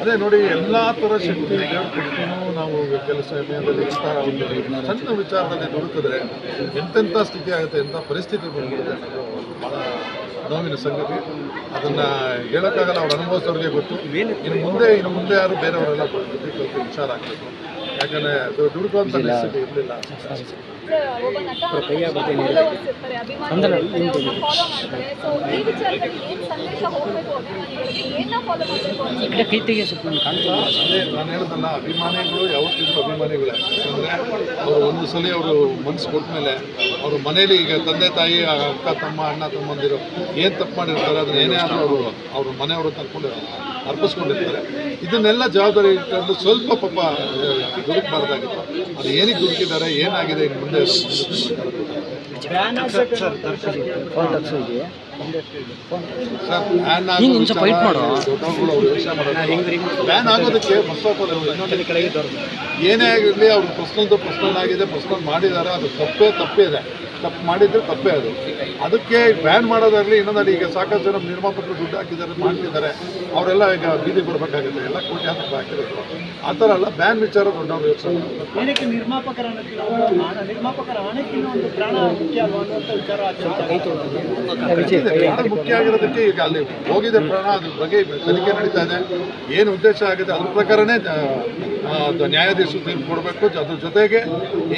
ಅದೇ ನೋಡಿ, ಎಲ್ಲ ಥರ ಶಕ್ತಿ ಕೊಟ್ಟು ನಾವು ಕೆಲಸ ಸಮಯದಲ್ಲಿ ಸಣ್ಣ ವಿಚಾರದಲ್ಲಿ ದುಡುಕಿದ್ರೆ ಎಂತೆಂಥ ಸ್ಥಿತಿ ಆಗುತ್ತೆ, ಎಂಥ ಪರಿಸ್ಥಿತಿ ಅನ್ನೋದು ಭಾಳ ನೋವಿನ ಸಂಗತಿ. ಅದನ್ನು ಹೇಳೋಕ್ಕಾಗಲ್ಲ, ಅವ್ರು ಅನುಭವಿಸೋರಿಗೆ ಗೊತ್ತು. ಇನ್ನು ಮುಂದೆ ಇನ್ನು ಮುಂದೆ ಯಾರು ಬೇರೆಯವರೆಲ್ಲ ಬುದ್ಧಿ ಸ್ವಲ್ಪ ಆಗಬೇಕು. ಯಾಕಂದರೆ ಅದು ದುಡ್ಡು ಪರಿಸ್ಥಿತಿ ಇರಲಿಲ್ಲ. ಅದೇ ನಾನು ಹೇಳ್ದಲ್ಲ ಅಭಿಮಾನಿಗಳು ಯಾವತ್ತಿದ್ರು ಅಭಿಮಾನಿಗಳೇ. ಅಂದ್ರೆ ಅವರು ಒಂದು ಸಲ ಅವರು ಮನಸ್ಸು ಕೊಟ್ಟಮೇಲೆ ಅವರು ಮನೇಲಿ ಈಗ ತಂದೆ ತಾಯಿ ಅಕ್ಕ ತಮ್ಮ ಅಣ್ಣ ತಮ್ಮಂದಿರು ಏನು ತಪ್ಪು ಮಾಡಿರ್ತಾರೆ ಅದನ್ನ ಏನೇ ಆದ್ರೂ ಅವರು ಅವ್ರ ಮನೆಯವರು ತರ್ಕೊಂಡು ಅರ್ಪಿಸ್ಕೊಂಡಿರ್ತಾರೆ. ಇದನ್ನೆಲ್ಲ ಜವಾಬ್ದಾರಿ ಇಟ್ಕೊಂಡು ಸ್ವಲ್ಪ ಪಾಪ ದುಡುಕಬಾರ್ದಾಗಿತ್ತು ಅದು ಏನಕ್ಕೆ ದುಡುಕಿದ್ದಾರೆ ಏನಾಗಿದೆ ಇನ್ನು ಮುಂದೆ ಬ್ಯಾನ್ ಆಗೋದಕ್ಕೆ ಏನೇ ಆಗಿರಲಿ ಅವ್ರು ಪರ್ಸ್ನಲ್ದು ಪರ್ಸ್ನಲ್ ಆಗಿದೆ ಪರ್ಸ್ನಲ್ ಮಾಡಿದ್ದಾರೆ ಅದು ತಪ್ಪೇ ತಪ್ಪಿದೆ ಇದೆ. ತಪ್ಪು ಮಾಡಿದ್ರೆ ತಪ್ಪೇ ಅದು. ಅದಕ್ಕೆ ಬ್ಯಾನ್ ಮಾಡೋದಾಗಲಿ ಇನ್ನೊಂದು ಈಗ ಸಾಕಷ್ಟು ಜನ ನಿರ್ಮಾಪಕರು ದುಡ್ಡು ಹಾಕಿದ್ದಾರೆ ಮಾಡ್ತಿದ್ದಾರೆ. ಅವರೆಲ್ಲ ಈಗ ಬೀದಿ ಕೊಡಬೇಕಾಗುತ್ತೆ. ಎಲ್ಲ ಕೋಟಿ ಹಾಕಿ ಹಾಕಿರೋದು. ಆ ಥರ ಅಲ್ಲ ಬ್ಯಾನ್ ವಿಚಾರ ದೊಡ್ಡವರು ಯೋಚನೆ. ನಿರ್ಮಾಪಕರ ನಿರ್ಮಾಪಕರ ಹಣಕ್ಕಿಂತ ಒಂದು ಪ್ರಾಣ ಮುಖ್ಯ ಅಲ್ವಾ ಅನ್ನುವಂಥ ವಿಚಾರ ಇದೆ. ಮುಖ್ಯ ಆಗಿರೋದಕ್ಕೆ ಈಗ ಅಲ್ಲಿ ಹೋಗಿದೆ ಪ್ರಾಣ ಅದ್ರ ಬಗ್ಗೆ ತನಿಖೆ ನಡೀತಾ ಇದೆ. ಏನು ಉದ್ದೇಶ ಆಗಿದೆ ಅದ್ರ ಪ್ರಕಾರನೇ ನ್ಯಾಯಾಧೀಶರು ತೀರ್ಪು ಕೊಡಬೇಕು. ಅದ್ರ ಜೊತೆಗೆ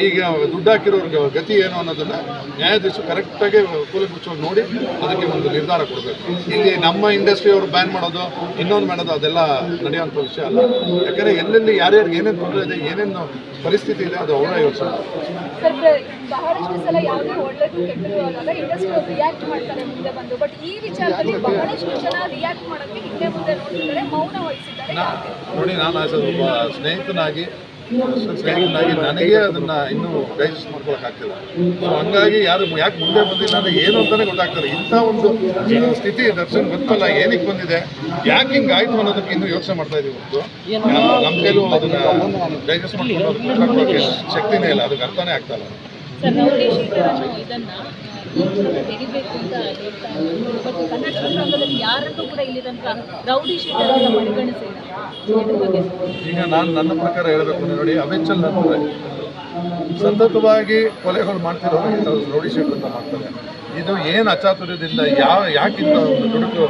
ಈಗ ದುಡ್ಡು ಹಾಕಿರೋರ್ಗೆ ಗತಿ ಏನು ಅನ್ನೋದನ್ನ ನ್ಯಾಯಾಧೀಶರು ಕರೆಕ್ಟಾಗಿ ಕೂಲಗುಚ್ಚವಾಗಿ ನೋಡಿ ಅದಕ್ಕೆ ಒಂದು ನಿರ್ಧಾರ ಕೊಡಬೇಕು. ಇಲ್ಲಿ ನಮ್ಮ ಇಂಡಸ್ಟ್ರಿ ಅವರು ಬ್ಯಾನ್ ಮಾಡೋದು, ಇನ್ನೊಂದು ಮಾಡೋದು ಅದೆಲ್ಲ ನಡೆಯುವಂಥ ವಿಷಯ ಅಲ್ಲ. ಯಾಕಂದರೆ ಎಲ್ಲೆಲ್ಲಿ ಯಾರ್ಯಾರಿಗೆ ಏನೇನು ತೊಂದರೆ ಇದೆ, ಏನೇನು ಪರಿಸ್ಥಿತಿ ಇದೆ ಅದು ಅವರ ಯೋಚನೆ. ಬಹಳಷ್ಟು ಸಲ ಯಾವುದೇ ಒಳ್ಳೇದು ಕೆಟ್ಟದ್ದು ಆದಾಗ ಇಂಡಸ್ಟ್ರಿ ರಿಯಾಕ್ಟ್ ಮಾಡ್ತಾರೆ ಮುಂದೆ ಬಂದು. ಬಟ್ ಈ ವಿಚಾರದಲ್ಲಿ ಬಹಳಷ್ಟು ಜನ ರಿಯಾಕ್ಟ್ ಮಾಡೋಕ್ಕೆ ಹಿಂದೆ ಮುಂದೆ ನೋಡ್ತಿದ್ದಾರೆ ಮೌನ ವಹಿಸಿದ್ದಾರೆ ನೋಡಿ ನಾನು ಸ್ವಲ್ಪ ಸ್ನೇಹಿತನಾಗಿ ಸ್ನೇಹಿತನಾಗಿ ನನಗೆ ಅದನ್ನ ಇನ್ನೂ ಡೈಜೆಸ್ಟ್ ಮಾಡ್ಕೊಳಕ್ ಆಗ್ತಿಲ್ಲ. ಸೊ ಹಂಗಾಗಿ ಯಾರು ಯಾಕೆ ಮುಂದೆ ಬಂದಿಲ್ಲ ಅಂದ್ರೆ ಏನು ಅಂತಾನೆ ಗೊತ್ತಾಗ್ತದೆ ಇಂಥ ಒಂದು ಸ್ಥಿತಿ ದರ್ಶನ್ ಗೊತ್ತಲ್ಲ ಏನಕ್ಕೆ ಬಂದಿದೆ ಯಾಕೆ ಹಿಂಗೆ ಆಯ್ತು ಅನ್ನೋದಕ್ಕೆ ಇನ್ನೂ ಯೋಚನೆ ಮಾಡ್ತಾ ಇದೀವಿ ಹೊರತು. ನಮ್ಮ ಕೈಲೂ ಅದನ್ನ ಡೈಜೆಸ್ಟ್ ಮಾಡ್ಕೊಂಡು ಶಕ್ತಿನೇ ಇಲ್ಲ ಅದಕ್ಕೆ ಅರ್ಥನೇ ಆಗ್ತಾ ಇಲ್ಲ. ಸರ್ ಶೀಟರ್ ಕೂಡ ಶೀಟರ್ ಈಗ ನಾನು ನನ್ನ ಪ್ರಕಾರ ಹೇಳಬೇಕು ಅಂದ್ರೆ ನೋಡಿ ಅವೆಚ್ಚಲ್ ನಂತರ ಸತತವಾಗಿ ಕೊಲೆಗಳು ಮಾಡ್ತಿರೋರು ಇಂಥ ರೌಡಿ ಶೀಟ್ ಅಂತ ಮಾಡ್ತಾರೆ. ಇದು ಏನು ಅಚಾತುರ್ಯದಿಂದ ಯಾವ ಯಾಕಿಂತ ಒಂದು ದುಡುಕು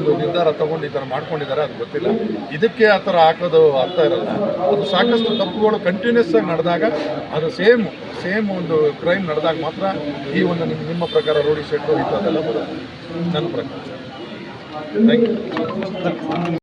ಒಂದು ನಿರ್ಧಾರ ತಗೊಂಡು ಈ ಥರ ಮಾಡ್ಕೊಂಡಿದ್ದಾರೆ, ಅದು ಗೊತ್ತಿಲ್ಲ. ಇದಕ್ಕೆ ಆ ಥರ ಹಾಕೋದು ಅರ್ಥ ಇರಲ್ಲ. ಅದು ಸಾಕಷ್ಟು ತಪ್ಪುಗಳು ಕಂಟಿನ್ಯೂಸ್ ಆಗಿ ನಡೆದಾಗ ಅದು ಸೇಮ್ ಸೇಮ್ ಒಂದು ಕ್ರೈಮ್ ನಡೆದಾಗ ಮಾತ್ರ ಈ ಒಂದು ನಿಮ್ಮ ನಿಮ್ಮ ಪ್ರಕಾರ ರೋಡಿ ಶೀಟು ಇಂಥದ್ದೆಲ್ಲ ಬರುತ್ತೆ. ನನ್ನ ಪ್ರಕಾರ. Thank you